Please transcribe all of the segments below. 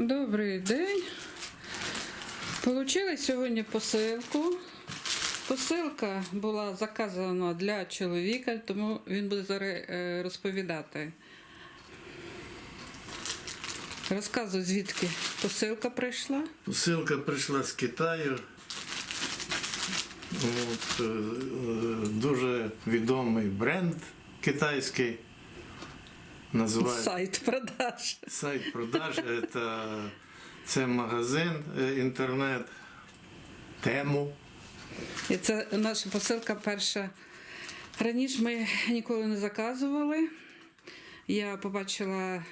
Добрий день. Получили сьогодні посилку. Посилка була заказана для чоловіка, тому він буде зараз е, розповідати. Розказуй, звідки посилка прийшла. Посилка прийшла з Китаю. От, е, е, дуже відомий бренд китайський. Називає Сайт продаж. сайт продаж. Це, це магазин інтернет. Тему. І це наша посилка перша. Раніше ми ніколи не заказували. Я побачила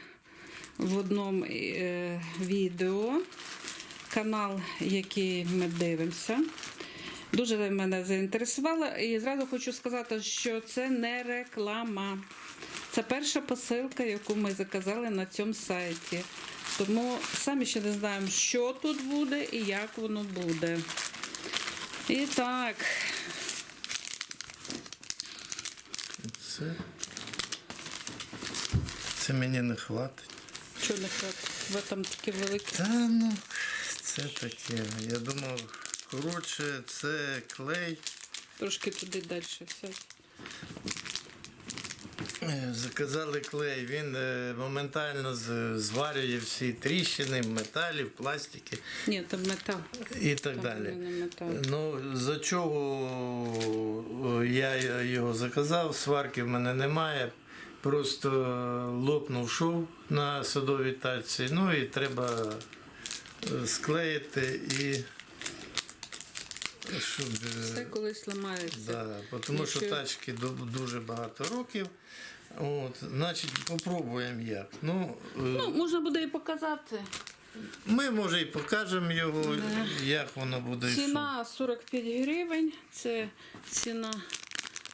в одному е, відео канал, який ми дивимося. Дуже мене заінтересувало. І зразу хочу сказати, що це не реклама. Це перша посилка, яку ми заказали на цьому сайті. Тому самі ще не знаємо, що тут буде і як воно буде. І так, Це, це мені не хватить. що не хватить? Ви там такі великі. Та ну, це таке. Я думав, коротше, це клей. Трошки туди далі все. Е, Заказали клей, він е, моментально зварює всі тріщини, в металі, в пластики Ні, там метал. і так Там далі. метал. Ну, за чого я його заказав, сварки в мене немає. Просто лопнув шов на садовій тачці, ну і треба е, склеїти і щоб. е, Все колись ламається. Да, тому що тачки ду- дуже багато років. От, значить, попробуємо як. Ну, е, Ну, можна буде і показати. ми може і покажемо його, як воно буде. і що. Ціна 45 гривень. Це ціна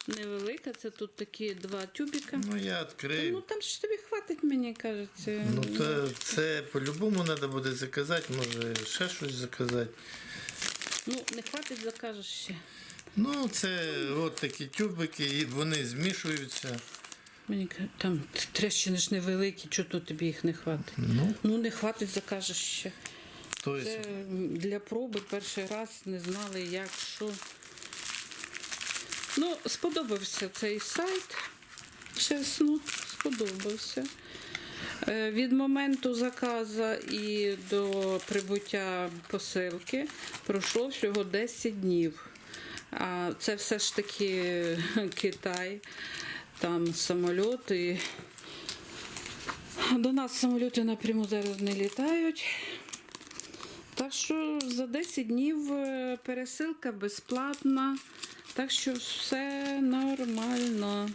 невелика. Це тут такі два тюбіка. Ну я Ну відкрию. там ж тобі хватить, мені кажеться. Ну, то це по-любому треба буде заказати, може ще щось заказати. Ну, не хватить, закажеш ще. Ну, це от такі тюбики, і вони змішуються. Мені кажуть, там трещини ж невеликі, чого тобі їх не хватить? Ну, Ну, не хватить, закажеш ще. тобто, Це для проби перший раз не знали, як, що. Ну, сподобався цей сайт. Чесно, сподобався. Е, Від моменту заказу і до прибуття посилки пройшло всього 10 днів. А це все ж таки Китай, там самольоти. До нас самоліти напряму зараз не літають. Так що за 10 днів е, пересилка безплатна. Так що все нормально.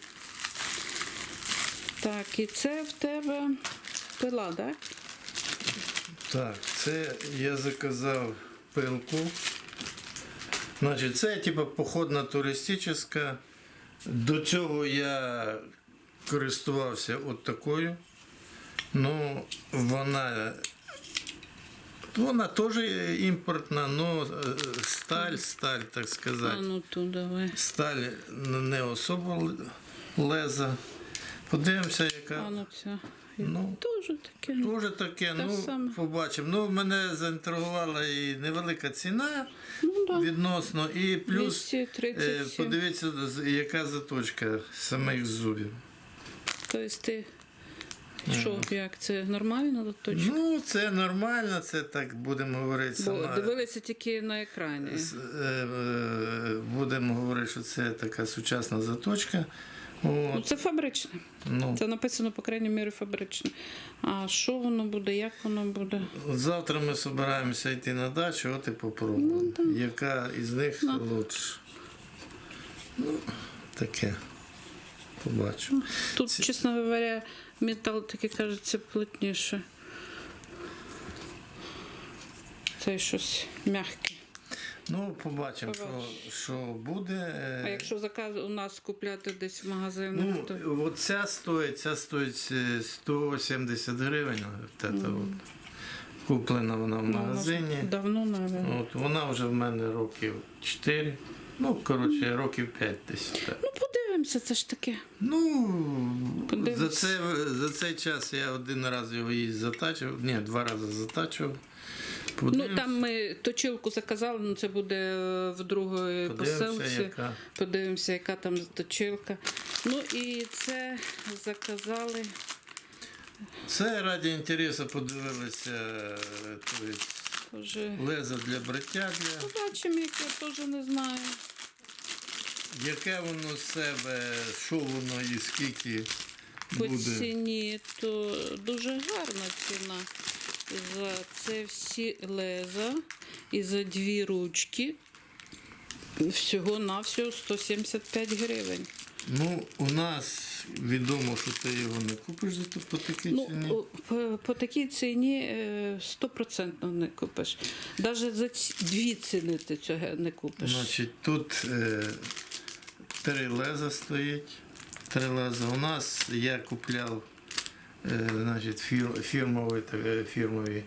Так, і це в тебе пила, так? так, це я заказав пилку. Значить, це типу походна туристична. До цього я користувався от такою. Ну, вона. Вона теж імпортна, але сталь, сталь, так А сказати. ну тут давай. Сталь не особо леза. Подивимося, А яка. Ну. Дуже таке. Дуже таке, Те ну, саме. побачимо. Ну, мене заінтригувала і невелика ціна Ну, да. відносно, і плюс е, 237. подивіться, з- яка заточка самих зубів. Тобто ти. Що, як це нормально точно? Ну, це нормально, це так будемо говорити. Бо Сама, дивилися тільки на екрані. С- е, е, будемо говорити, що це така сучасна заточка. Ну, це фабричне. ну, Це написано, по крайній мірі, фабричне. А що воно буде, як воно буде? Завтра ми збираємося йти на дачу, от і попробуємо. Яка із них Ну. лучше. Ну, таке. Побачу. Тут, чесно говоря, метал такий кажеться плотніше. Це щось м'яке. Ну, побачимо, що, що буде. А якщо заказ у нас купляти десь в магазинах, Ну, то от ця стоїть, ця стоїть е, 170 гривень. От, от. Куплена вона в ну, магазині. давно, мабуть. От, вона вже в мене років 4. Ну, коротше, років 5 десь. Так. Ну, подивимося. Це ж таке. Ну, за, це, за цей час я один раз його її затачив, ні, два рази Ну там ми точилку заказали, ну це буде е, в другої подивимося, посилці. яка. Подивимося, яка там точилка. Ну і це заказали. Це раді інтересу подивилися е, тобто, лезо для браття, для, побачимо, яке теж не знаю. яке воно з себе, що воно і скільки По буде. ціні то дуже гарна ціна. За це всі леза і за дві ручки. Всього на всього 175 гривень. Ну, у нас відомо, що ти його не купиш за по такій Ну, ціні. по, по такій ціні е, стопроцентно не купиш. Навіть за ці, дві ціни ти цього не купиш. Значить, тут е, три леза стоїть. Три леза. У нас я купляв е, значить, фір, фірмовий, е, фірмовий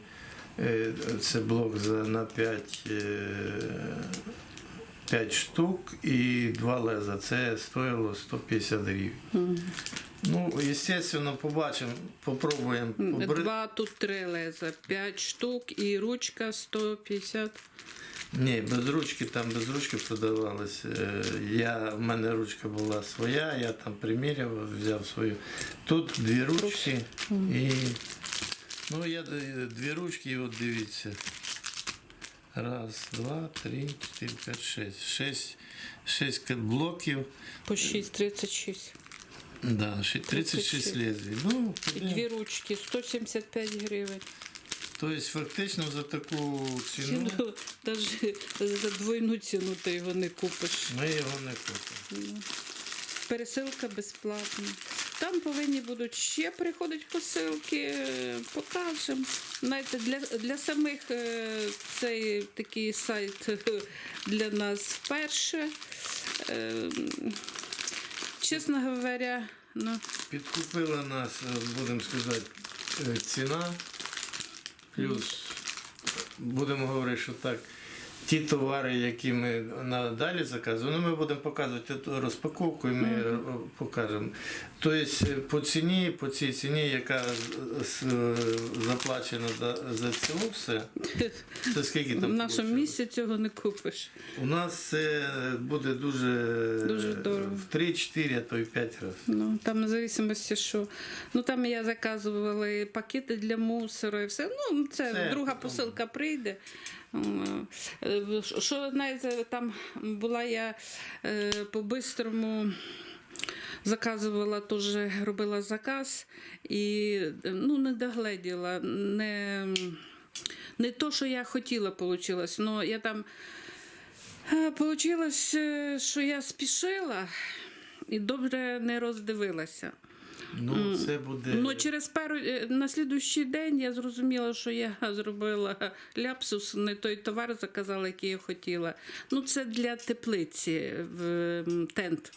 е, це блок за, на 5, е, 5 штук і два леза. Це стоїло 150 гривень. Мгм. Ну, звісно, побачимо, попробуємо. побри- Два тут три леза, п'ять штук і ручка 150. Ні, без ручки, там без ручки продавалось. Е, Я, в мене ручка була своя, я там приміряв, взяв свою. Тут дві ручки і. Ну, я дві ручки, і от дивіться. Раз, два, три, чотири, п'ять, шесть. Шесть, шесть ка- блоків. По 6,36. Да, ще 36 лезвій. Ну, І дві ручки 175 гривень. Тобто фактично за таку ціну Ціну, навіть за двойну ціну ти його не купиш. ми його не купимо. Пересилка безплатна. Там повинні будуть ще приходити посилки, е, покажемо. Знаєте, для, для самих е, цей такий сайт е, для нас вперше. Чесно говоря, ну, Підкупила нас, будемо сказати, ціна. Плюс, будемо говорити, що так, ті товари, які ми надалі заказуємо, ну, ми будемо показувати розпаковку і ми е, покажемо. Тобто по ціні, по цій ціні, яка е, заплачена за, за це все, це скільки в нашому місці цього не купиш. У нас це буде дуже, Дуже дорого. в 3-4, а то й 5 разів. Ну, там в зависимості, що. Ну там я заказувала пакети для мусору і все. Ну, це, Це друга посилка прийде. Е, Що, знаєте, там була я е, по-бистрому. Заказувала теж, робила заказ і ну, не догледіла. Не, не то, що я хотіла, вийшло. Ну, я там Получилось, е, що я спішила і добре не роздивилася. Ну, це буде. Ну, через пару е, на слідущий день я зрозуміла, що я зробила ляпсус, не той товар заказала, який я хотіла. Ну, це для теплиці в тент.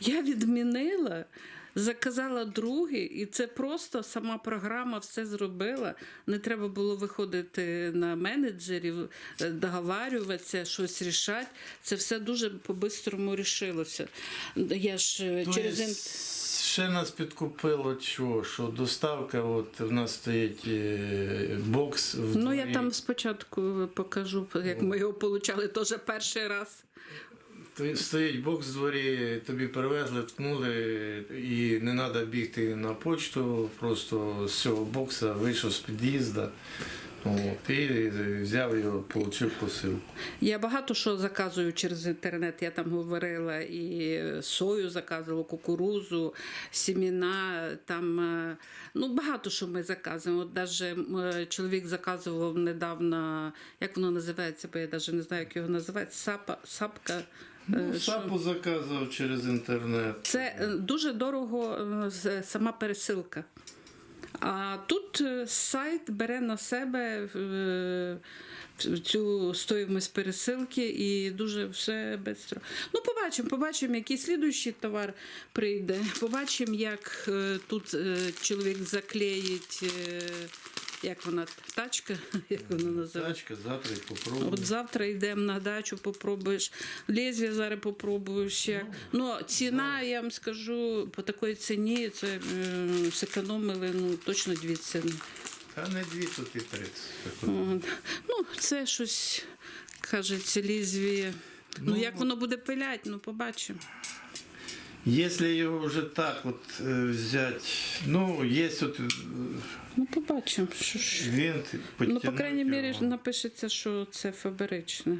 Я відмінила. Заказала другий, і це просто сама програма все зробила. Не треба було виходити на менеджерів, е, договарюватися, щось рішати. Це все дуже по-бистрому рішилося. Я ж е, То через ще нас підкупило, що, що доставка, от в нас стоїть е, бокс в Ну, я там спочатку покажу, як ми його отримали теж перший раз. То Стоїть бокс в дворі, тобі перевезли, ткнули, і не треба бігти на почту, просто з цього бокса вийшов з під'їзду. От, і взяв його, отримав посилку. Я багато що заказую через інтернет. Я там говорила і сою заказувала, кукурузу, сіміна. Там е, ну багато що ми заказуємо. От даже е, чоловік заказував недавно, як воно називається, бо я навіть не знаю, як його називають. Сапа, сапка. Е, Ну, що- сапу заказував через інтернет. Це е, дуже дорого е, сама пересилка. А тут е, сайт бере на себе е, цю стоїмость пересилки і дуже все швидко. Ну, побачимо, побачимо, який слідуючий товар прийде. Побачимо, як е, тут е, чоловік заклеїть е, як вона, тачка, як вона називається. Тачка, завтра і попробую. От завтра йдемо на дачу, попробуєш. Лезвія зараз попробуєш. Як. Ну, ціна, я вам скажу, по такій ціні це е, зекономили ну, точно дві ціни. Та не дві, тут і три. От. Ну, це щось, кажеться, лезвіє. Ну, Ну, як воно буде пилять, ну побачимо. Якщо його вже так от е, взяти, ну, є тут е, Ну, побачимо. Що ж. винт, Ну, по крайній мірі, його. напишеться, що це фабричне.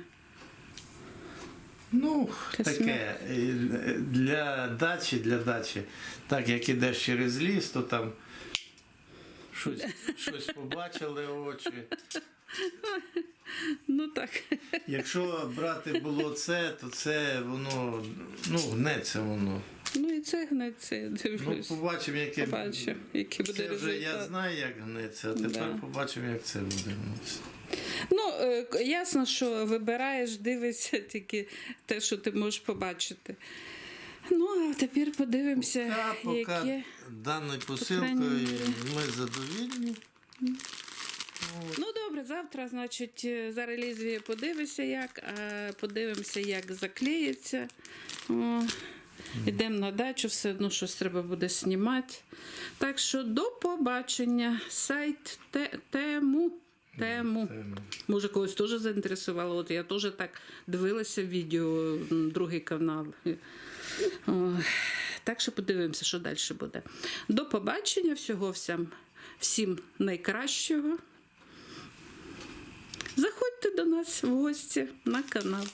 Ну, Якась таке, е, для дачі, для дачі, так як ідеш через ліс, то там щось, щось побачили очі. Ну так. Якщо брати було це, то це воно, ну, гнеться воно. Ну і це гнеться, я Ну, побачимо, яке. Побачимо, який буде Це вже я знаю, як гнеться, а тепер Да. побачимо, як це буде гнеться. Ну, е, к- ясно, що вибираєш, дивишся тільки те, що ти можеш побачити. Ну, а тепер подивимося, Та поки яке. даною крайній посилкою мірі. ми задовільні. Ну добре, завтра, значить, е, зараз лізвіє подивися, як, а подивимося, як заклеїться. О, Йдемо на дачу, все одно щось треба буде знімати. Так що до побачення. Сайт те- тему. Тему. Тему. Може, когось теж заінтересувало. От я теж так дивилася відео, другий канал. Так що подивимося, що далі буде. До побачення, всього всім, всім найкращого. Заходьте до нас в гості на канал.